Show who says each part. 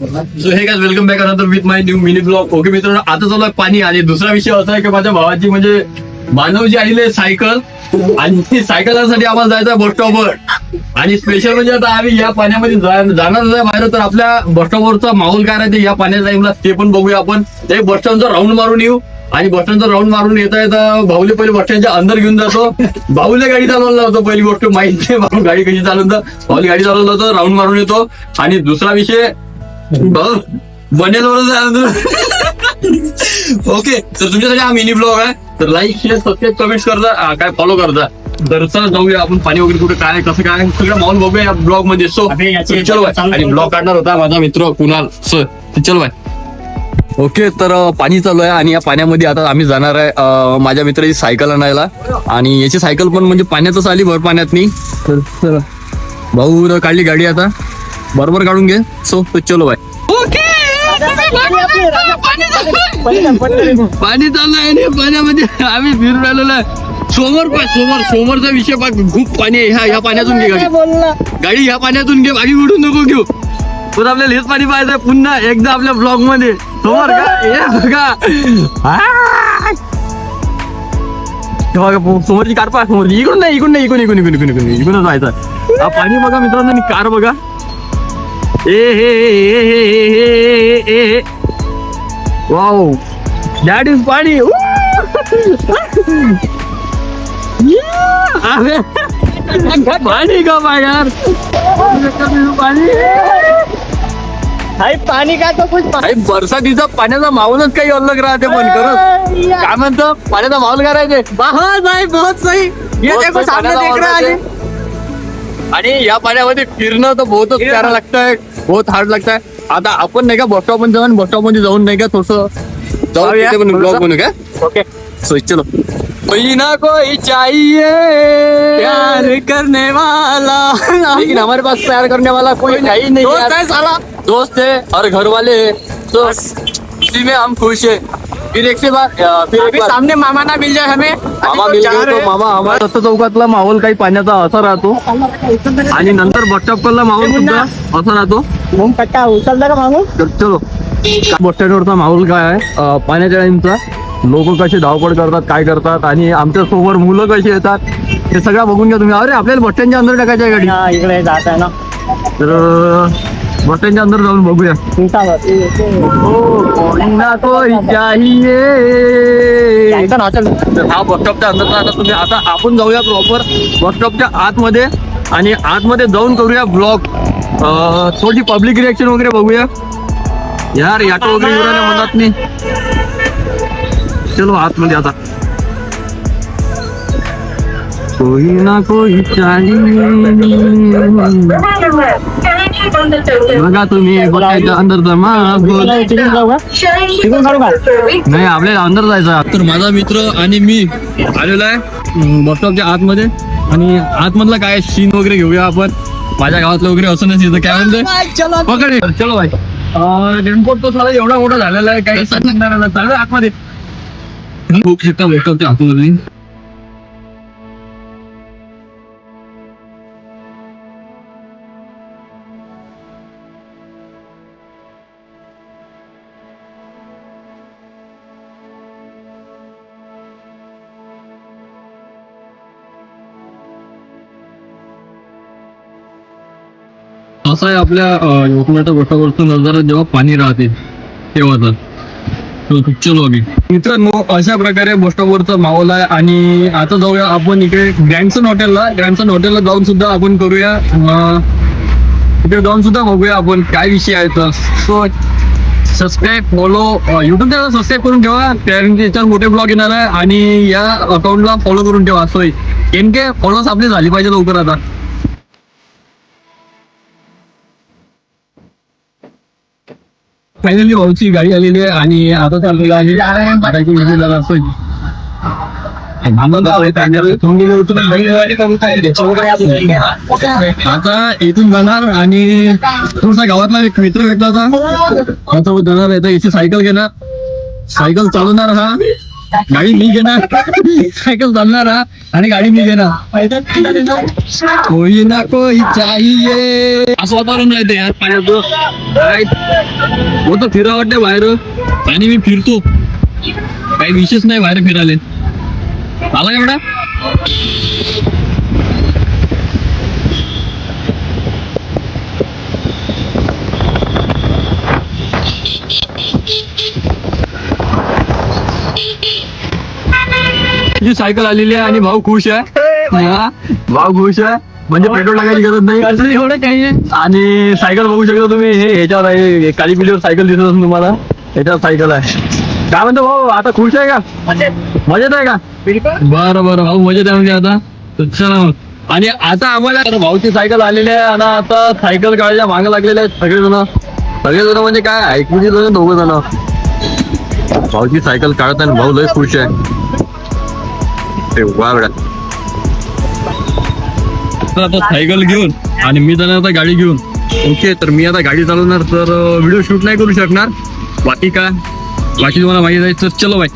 Speaker 1: So हे काय welcome back अनंतर with my new mini blog okay मित्रांनो आता चालू आहे पाणी. आणि दुसरा विषय असा आहे की माझ्या भावाची म्हणजे मानवजी आलेले सायकल. आणि ती सायकलसाठी आम्हाला जायचं बस स्टॉपवर आणि स्पेशल म्हणजे आता आम्ही या पाण्यामध्ये जा- जाणार आहे बाहेर तर आपल्या बस स्टॉपवरचा माहोल काय राहते या पाण्याच्या टाइमला ते पण बघूया आपण. ते बस स्टँडचा राऊंड मारून येऊ. आणि बस स्टँडचा राऊंड मारून येता येता भाऊले पहिले बस स्टँडच्या अंदर घेऊन जातो. भाऊले गाडी चालवला होतो पहिली गोष्ट माहिती भाऊ गाडी कशी चालवतं भाऊली गाडी चालवलं होतं राऊंड मारून येतो. आणि दुसरा विषय भाऊ ओके तर तुमच्यासाठी हा मिनी ब्लॉग आहे. तर लाईक शेअर सबस्क्राईब कमेंट करता आ, काय फॉलो करता. तर चला जाऊया आपण पाणी वगैरे कुठे काय कसं काय. सगळं माहोल बघूया या ब्लॉगमध्ये. सो चलो. आणि ब्लॉग काढणार होता माझा मित्र कुणाल. सर चलो बाय. ओके तर पाणी चालू आहे आणि या पाण्यामध्ये आता आम्ही जाणार आहे माझ्या मित्राची सायकल आणायला. आणि याची सायकल पण म्हणजे पाण्यातच आली भर पाण्यातनी. तर चला. भाऊ काढली गाडी आता. बरोबर काढून घे. सो चलो बाय. पाणी चालू आहे आणि पाण्यामध्ये आम्ही फिरून आलेलो आहे. समोर पाय समोर समोरचा विषय पाक खूप पाणी आहे. ह्या ह्या पाण्यातून घे गाडी. गाडी ह्या पाण्यातून घे. बाकी कुठून नको घेऊ. पण आपल्याला हेच पाणी पाहिजे पुन्हा एकदा आपल्या ब्लॉगमध्ये समोर का? हे बघा. आ! हे बघा पो- समोरची कार पहा. समोरची इकडून नाही इकडून नाही इकडून इकडून इकडून इकडून इकडून इकडूनच जायचं हा पाणी बघा मित्रांनो आणि कार बघा. ए वाव दॅट इज पाणी पाणी का यार पाणी
Speaker 2: का तो
Speaker 1: बरसातीचा पाण्याचा माहोलच काही अलग राहते पण करत काय म्हणतो? पाण्याचा माहोल करायचे.
Speaker 2: बहुत भाई बहुत सही ये देखो सामने देख रहा है
Speaker 1: आणि या पाण्यामध्ये फिरणं तर बहुतच प्यारा लागतंय बहुत हार्ड लागतंय. आता आपण नाही का बस स्टॉपमध्ये जाऊन बस स्टॉपमध्ये जाऊन नाही का थोडस जाऊन ब्लॉग बनवू का
Speaker 2: ओके.
Speaker 1: सो चलो. कोई ना कोई चाहिए.
Speaker 2: प्यार करने वाला
Speaker 1: लेकिन हमारे पास प्यार करने वाला कोई है ही नहीं
Speaker 2: दोस्त। है साला?
Speaker 1: दोस्त है और घर वाले है तो इसी में हम खुश है. फिर एक से बार फिर
Speaker 2: अभी सामने मामा ना मिल जाए हमें।
Speaker 1: मामा मिल गए तो मामा हमारा रस्ता चौकातला माहोल काही पाण्याचा असा राहतो. आणि नंतर बस स्टॉपला माहोल सुद्धा असा राहतो.
Speaker 2: मुंग कट्टा उचलता का मागून?
Speaker 1: तर चलो. बस स्टँडवरचा माहोल काय आहे? पाण्याच्या टाईमचा लोक कसे धावपळ करतात काय करतात आणि आमच्यासमोर मुलं कशी येतात हे सगळं बघून घ्या तुम्ही. अरे आपल्याला बस स्टँडच्या अंदर टाकायची आहे गाडी.
Speaker 2: हा इकडे जात आहे ना.
Speaker 1: तर बस अंदर जाऊन बघूया. हा बसस्टॉपच्या अंदर आता तुम्ही आता आपण जाऊया प्रॉपर बसस्टॉपच्या आतमध्ये आणि आतमध्ये जाऊन करूया ब्लॉग थोडी पब्लिक रिएक्शन वगैरे बघूया. यार याटो वगैरे येऊ म्हणत मनात नाही. चलो आतमध्ये आता. कोई ना कोई चाहिए बघा तुम्ही अंदर नाही आपल्याला अंदर जायचं तर माझा मित्र आणि मी आलेलो आहे बस स्टॉपच्या आतमध्ये. आणि आतमधला काय सीन वगैरे घेऊया आपण? माझ्या गावातलं वगैरे असं नसेल काय म्हणतोय? पकड. चलो भाई. रेनकोट तो साला एवढा मोठा झालेला आहे काही सांगणार आतमध्ये. खूप शिकता बस स्टॉपच्या आतमध्ये. असं आहे आपल्या यवतमाळच्या गोष्टावरचं नजारा जेव्हा पाणी राहते तेव्हाच तर. चलो मित्रांनो अशा प्रकारे बोस्टॉपवरचा माहोल आहे आणि आता जाऊया आपण इकडे ग्रँडसन हॉटेलला. ग्रँडसन हॉटेलला जाऊन सुद्धा आपण करूया इकडे जाऊन सुद्धा बघूया आपण काय विषय आहे तर. So subscribe follow YouTube channel subscribe करून ठेवा कारण त्याच्यावर मोठे ब्लॉग येणार आहे आणि या अकाउंटला फॉलो करून ठेवा. सोय के फॉलोअर्स आपली झाली पाहिजे लवकर आता. फायनली भाऊची गाडी आलेली आहे आणि आता चाललेला आहे. गाड्याची विक्री झाला असतोय आता इथून जाणार आणि थोडासा गावातला एक मित्र भेटला होता. आता जाणार आहे इथे सायकल घेणार. सायकल चालवणार हा. गाडी मी घेणार. सायकल चालणार हा? आणि गाडी मी घेणार. कोई ना कोई चाहिए. असं वातावरण राहते यार पाण्याचं. काय होतं फिरा वाटते बाहेर. आणि मी फिरतो. काही विशेष नाही बाहेर फिरायला. आला एवढा? जी सायकल आलेली आहे आणि भाऊ खुश आहे. हा, भाऊ खुश आहे. म्हणजे पेट्रोल टाकायची गरज नाही. एवढं काही? आणि सायकल बघू शकता तुम्ही. हे ह्याच्यावर आहे. काली पिलीवर सायकल दिसत असेल तुम्हाला. ह्याच्यावर सायकल आहे. काय म्हणतो भाऊ? आता खुश आहे का? मजेत. आहे का? बरं बरं. भाऊ मजेत आहे म्हणजे आता. तर चला मग. आणि आता आम्हाला भाऊची सायकल आलेली आहे आणि आता सायकल काढायच्या मागे लागलेले आहेत सगळेजण. सगळेजण म्हणजे काय? ऐकून जण दोघं जण. भाऊची सायकल काढत आहे आणि भाऊ लय खुश आहे. ते तर आता सायकल घेऊन आणि मी जाणार आता गाडी घेऊन. ओके तर मी आता गाडी चालवणार तर व्हिडिओ शूट नाही करू शकणार. बाकी काय? बाकी तुम्हाला माहिती आहे तर चलो बाई